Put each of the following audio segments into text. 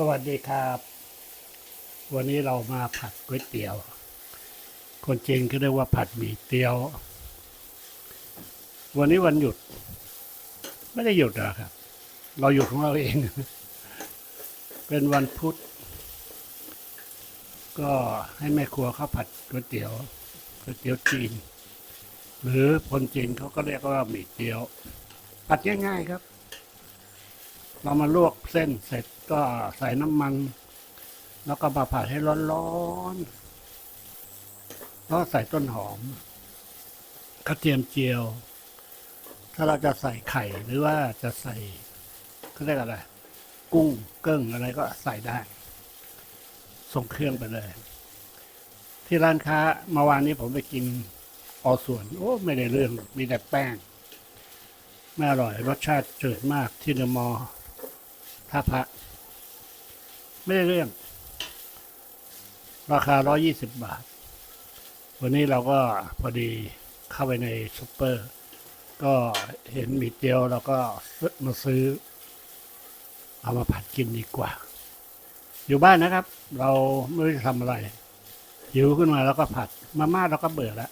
สวัสดีครับ วันนี้เรามาผัดก๋วยเตี๋ยว คนจีนก็เรียกว่าผัดหมี่เตี๋ยว วันนี้วันหยุด ไม่ได้หยุดนะครับ เราหยุดของเราเอง เป็นวันพุธ ก็ให้แม่ครัวเขาผัดก๋วยเตี๋ยวก๋วยเตี๋ยวจีน หรือคนจีนเขาก็เรียกว่าหมี่เตี๋ยว ผัดง่ายๆครับ เรามาลวกเส้นเสร็จ ก็ใส่น้ำมัน แล้วก็มาผัดให้ร้อนๆแล้วใส่ต้นหอมกระเทียมเจียว ถ้าเราจะใส่ไข่หรือว่าจะใส่เขาเรียกอะไร กุ้งเกิ้งอะไรก็ใส่ได้ส่งเครื่องไปเลย ที่ร้านค้าเมื่อวานนี้ผมไปกินออส่วน โอ้ ไม่ได้เรื่องมีแต่แป้ง ไม่อร่อย รสชาติจืดมากที่เดอะมอลล์ท่าพระ ไม่ได้เรื่อง ราคา 120 บาท วันนี้เราก็พอดีเข้าไปในซุปเปอร์ ก็เห็นหมีเตียวเราก็มาซื้อ เอามาผัดกินดีกว่า อยู่บ้านนะครับ เราไม่รู้ทำอะไร หิวขึ้นมาแล้วก็ผัด มาม่าเราก็เบื่อแล้ว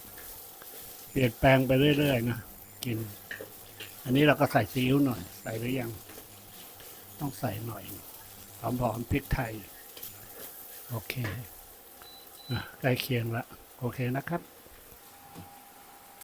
เปลี่ยนแปลงไปเรื่อยๆนะ กิน อันนี้เราก็ใส่ซีอิ๊วหน่อย ใส่หรือยัง ต้องใส่หน่อย หอมๆพริกไทย โอเคใกล้เคียงละ โอเคนะครับ